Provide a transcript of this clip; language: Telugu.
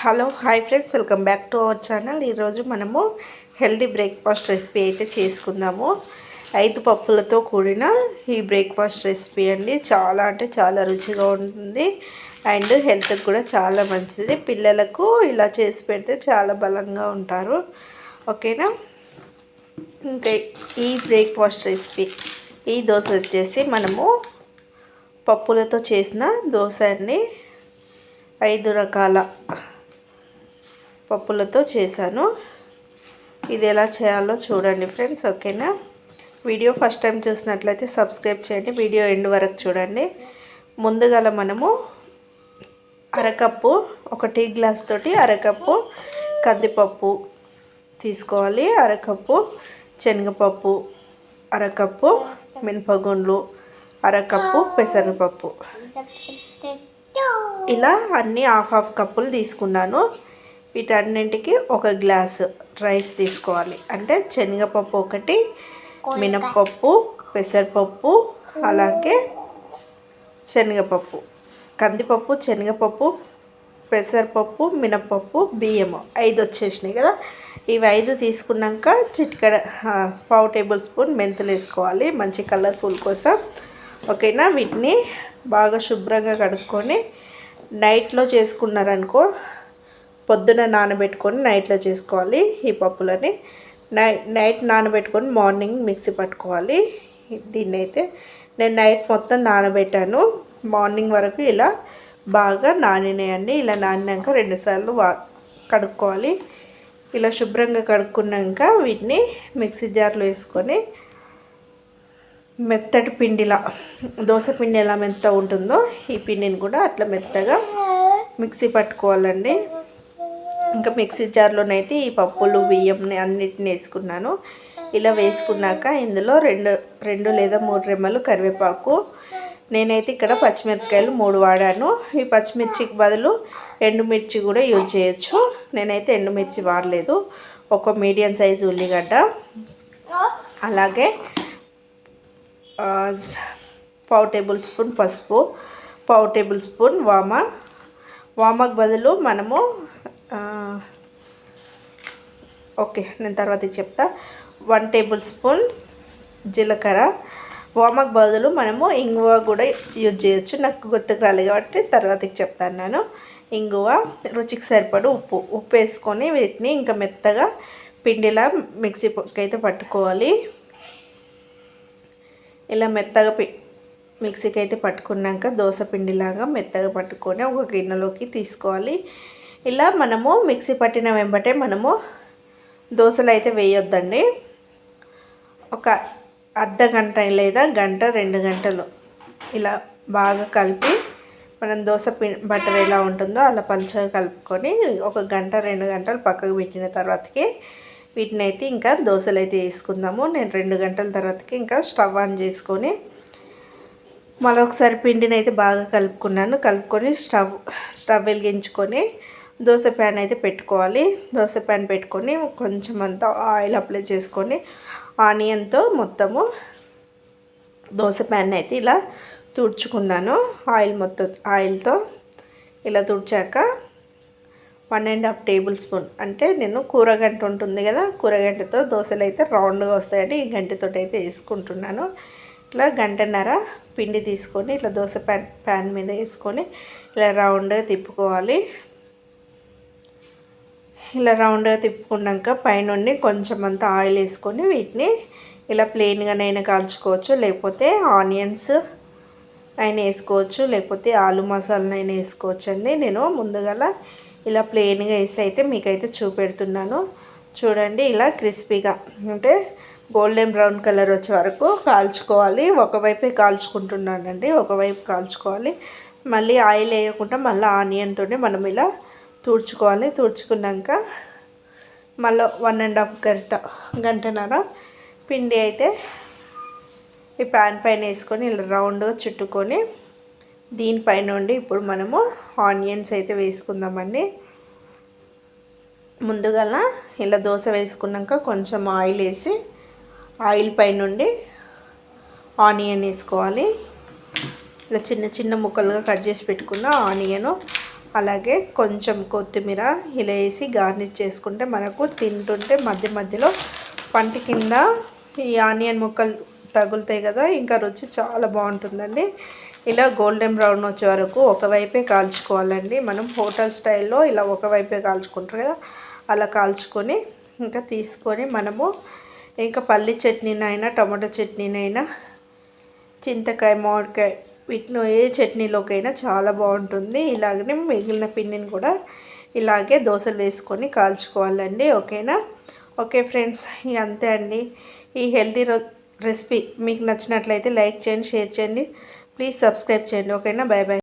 Hello hi friends welcome back to our channel. ఈరోజు మనము హెల్దీ బ్రేక్ఫాస్ట్ రెసిపీ అయితే చేసుకుందాము. ఐదు పప్పులతో కూడిన ఈ బ్రేక్ఫాస్ట్ రెసిపీ అండి. చాలా అంటే చాలా రుచిగా ఉంటుంది. అండ్ హెల్త్కి కూడా చాలా మంచిది. పిల్లలకు ఇలా చేసి పెడితే చాలా బలంగా ఉంటారు. ఓకేనా? ఇంకా ఈ బ్రేక్ఫాస్ట్ రెసిపీ. ఈ దోశ వచ్చేసి మనము పప్పులతో చేసిన దోశ అండి. ఐదు రకాల పప్పులతో చేశాను. ఇది ఎలా చేయాలో చూడండి ఫ్రెండ్స్ ఓకేనా? వీడియో ఫస్ట్ టైం చూసినట్లయితే సబ్స్క్రైబ్ చేయండి. వీడియో ఎండ్ వరకు చూడండి. ముందుగల మనము అరకప్పు ఒక టీ గ్లాస్ తోటి అరకప్పు కందిపప్పు తీసుకోవాలి. అరకప్పు శనగపప్పు అరకప్పు మినపగుండ్లు అరకప్పు పెసరపప్పు. ఇలా అన్నీ హాఫ్ హాఫ్ కప్పులు తీసుకున్నాను. వీటన్నింటికి ఒక గ్లాసు రైస్ తీసుకోవాలి. అంటే శనగపప్పు ఒకటి మినప్పప్పు పెసరపప్పు అలాగే శనగపప్పు. కందిపప్పు శనగపప్పు పెసరపప్పు మినప్పప్పు బియ్యము. ఐదు వచ్చేసినాయి కదా? ఇవి ఐదు తీసుకున్నాక చిటికడ పావు టేబుల్ స్పూన్ మెంతులు వేసుకోవాలి. మంచి కలర్ఫుల్ కోసం. ఓకేనా? వీటిని బాగా శుభ్రంగా కడుక్కొని నైట్లో చేసుకున్నారనుకో పొద్దున నానబెట్టుకొని నైట్లో చేసుకోవాలి ఈ పప్పులని. నైట్ నైట్ నానబెట్టుకొని మార్నింగ్ మిక్సీ పట్టుకోవాలి. దీన్ని అయితే నేను నైట్ మొత్తం నానబెట్టాను. మార్నింగ్ వరకు ఇలా బాగా నానినాయండి ఇలా నానినాక రెండుసార్లు వా కడుక్కోవాలి. ఇలా శుభ్రంగా కడుక్కున్నాక వీటిని మిక్సీ జార్లో వేసుకొని మెత్తటి పిండిలా దోశ పిండి ఎలా మెత్త ఉంటుందో ఈ పిండిని కూడా అట్లా మెత్తగా మిక్సీ పట్టుకోవాలండి. ఇంకా మిక్సీ జార్లోనైతే ఈ పప్పులు బియ్యంని అన్నిటిని వేసుకున్నాను. ఇలా వేసుకున్నాక ఇందులో రెండు రెండు లేదా మూడు రెమ్మలు కరివేపాకు. నేనైతే ఇక్కడ పచ్చిమిరపకాయలు మూడు వాడాను. ఈ పచ్చిమిర్చికి బదులు ఎండుమిర్చి కూడా యూజ్ చేయొచ్చు. నేనైతే ఎండుమిర్చి వాడలేదు. ఒక మీడియం సైజు ఉల్లిగడ్డ. అలాగే పావు టేబుల్ స్పూన్ పసుపు పావు టేబుల్ స్పూన్ వామ. వామకు బదులు మనము ఓకే నేను తర్వాత చెప్తా. వన్ టేబుల్ స్పూన్ జీలకర్ర. వామకు బదులు మనము ఇంగువ కూడా యూజ్ చేయొచ్చు. నాకు గుర్తుకు రాలేదు కాబట్టి తర్వాతకి చెప్తాను నేను ఇంగువ రుచికి సరిపడు ఉప్పు. ఉప్పు వేసుకొని వీటిని ఇంకా మెత్తగా పిండిలా మిక్సీకి అయితే పట్టుకోవాలి. ఇలా మెత్తగా పి మిక్సీకి అయితే పట్టుకున్నాక దోశ పిండిలాగా మెత్తగా పట్టుకొని ఒక గిన్నెలోకి తీసుకోవాలి. ఇలా మనము మిక్సీ పట్టిన వెంబటే మనము దోశలు అయితే వేయొద్దండి. ఒక అర్ధ గంట లేదా గంట రెండు గంటలు ఇలా బాగా కలిపి మనం దోశ పి బటర్ ఎలా ఉంటుందో అలా పలుచగా కలుపుకొని ఒక గంట రెండు గంటలు పక్కకు పెట్టిన తర్వాతకి వీటిని అయితే ఇంకా దోశలు అయితే వేసుకుందాము. నేను రెండు గంటల తర్వాతకి ఇంకా స్టవ్ ఆన్ చేసుకొని మరొకసారి పిండిని అయితే బాగా కలుపుకున్నాను. కలుపుకొని స్టవ్ స్టవ్ వెలిగించుకొని దోశ ప్యాన్ అయితే పెట్టుకోవాలి. దోశ ప్యాన్ పెట్టుకొని కొంచెం అంతా ఆయిల్ అప్లై చేసుకొని ఆనియన్తో మొత్తము దోశ ప్యాన్ అయితే ఇలా తుడుచుకున్నాను. ఆయిల్ మొత్తం ఆయిల్తో ఇలా తుడిచాక one and half tablespoon అంటే నేను కూరగంట ఉంటుంది కదా కూరగంటతో దోశలు అయితే రౌండ్గా వస్తాయని ఈ గంటతో అయితే వేసుకుంటున్నాను. ఇట్లా గంటన్నర పిండి తీసుకొని ఇట్లా దోశ ప్యాన్ ప్యాన్ మీద వేసుకొని ఇలా రౌండ్గా తిప్పుకోవాలి. ఇలా రౌండ్గా తిప్పుకున్నాక పైనుండి కొంచెం అంత ఆయిల్ వేసుకొని వీటిని ఇలా ప్లెయిన్గానైనా కాల్చుకోవచ్చు లేకపోతే ఆనియన్స్ అయినా వేసుకోవచ్చు లేకపోతే ఆలు మసాలానైనా వేసుకోవచ్చు అండి. నేను ముందుగా ఇలా ప్లెయిన్గా వేసి అయితే మీకైతే చూపెడుతున్నాను. చూడండి ఇలా క్రిస్పీగా అంటే గోల్డెన్ బ్రౌన్ కలర్ వచ్చే వరకు కాల్చుకోవాలి. ఒకవైపే కాల్చుకుంటున్నానండి ఒకవైపు కాల్చుకోవాలి. మళ్ళీ ఆయిల్ వేయకుండా మళ్ళీ ఆనియన్తోనే మనం ఇలా తుడుచుకోవాలి. తుడుచుకున్నాక మళ్ళీ వన్ అండ్ హాఫ్ గంట గంటన్నర పిండి అయితే ఈ ప్యాన్ పైన వేసుకొని ఇలా రౌండ్గా చుట్టుకొని దీనిపైన నుండి ఇప్పుడు మనము ఆనియన్స్ అయితే వేసుకుందామండి. ముందుగా ఇలా దోశ వేసుకున్నాక కొంచెం ఆయిల్ వేసి ఆయిల్ పైనుండి ఆనియన్ వేసుకోవాలి. ఇలా చిన్న చిన్న ముక్కలుగా కట్ చేసి పెట్టుకున్న ఆనియను అలాగే కొంచెం కొత్తిమీర ఇలా వేసి గార్నిష్ చేసుకుంటే మనకు తింటుంటే మధ్య మధ్యలో పంట కింద ఈ ఆనియన్ ముక్కలు తగులుతాయి కదా ఇంకా రుచి చాలా బాగుంటుందండి. ఇలా గోల్డెన్ బ్రౌన్ వచ్చే వరకు ఒకవైపే కాల్చుకోవాలండి. మనం హోటల్ స్టైల్లో ఇలా ఒకవైపే కాల్చుకుంటారు కదా అలా కాల్చుకొని ఇంకా తీసుకొని మనము ఇంకా పల్లి చట్నీనైనా టమాటో చట్నీనైనా చింతకాయ మామిడికాయ వీటిని ఏ చట్నీలోకైనా చాలా బాగుంటుంది. ఇలాగనే మిగిలిన పిండిని కూడా ఇలాగే దోశలు వేసుకొని కాల్చుకోవాలండి. ఓకేనా? ఓకే ఫ్రెండ్స్ అంతే అండి. ఈ హెల్తీ రెసిపీ మీకు నచ్చినట్లయితే లైక్ చేయండి షేర్ చేయండి. ప్లీజ్ సబ్స్క్రైబ్ చేయండి. ఓకేనా? Bye bye.